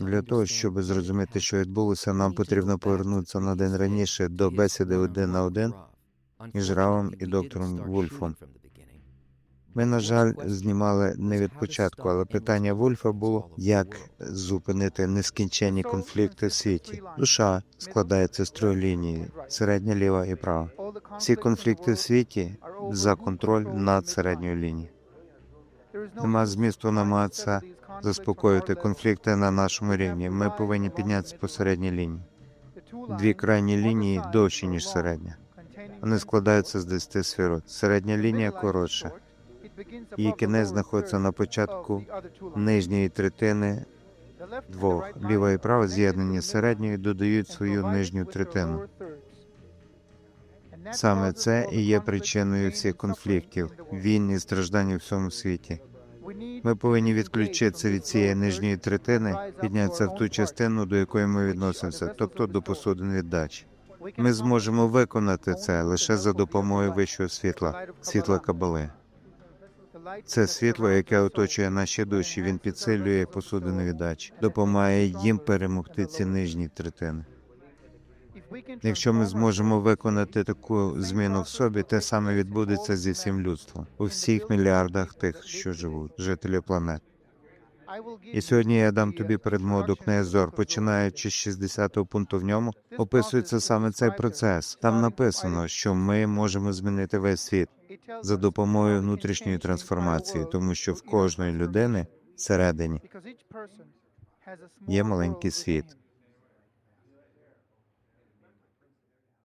Для того, щоб зрозуміти, що відбулося, нам потрібно повернутися на день раніше до бесіди один на один між Равом і доктором Вульфом. Ми, на жаль, знімали не від початку, але питання Вульфа було, як зупинити нескінченні конфлікти в світі. Душа складається з трьох ліній: середня, ліва і права. Всі конфлікти в світі за контроль над середньою лінією. Нема змісту намагатися заспокоїти конфлікти на нашому рівні. Ми повинні піднятися по середній лінії. Дві крайні лінії довші, ніж середня. Вони складаються з 10 сферот. Середня лінія коротша. Її кінець знаходиться на початку нижньої третини двох. Ліва і права з'єднані середньою додають свою нижню третину. Саме це і є причиною всіх конфліктів, війн і страждань у всьому світі. Ми повинні відключитися від цієї нижньої третини, піднятися в ту частину, до якої ми відносимося, тобто до посудин віддачі. Ми зможемо виконати це лише за допомогою вищого світла, світла кабали. Це світло, яке оточує наші душі. Він підсилює посудини віддачі, допомагає їм перемогти ці нижні третини. Якщо ми зможемо виконати таку зміну в собі, те саме відбудеться зі всім людством у всіх мільярдах тих, що живуть, жителів планет. І сьогодні я дам тобі передмову книги Зор, починаючи з 60-го пункту в ньому, описується саме цей процес. Там написано, що ми можемо змінити весь світ за допомогою внутрішньої трансформації, тому що в кожної людини всередині є маленький світ.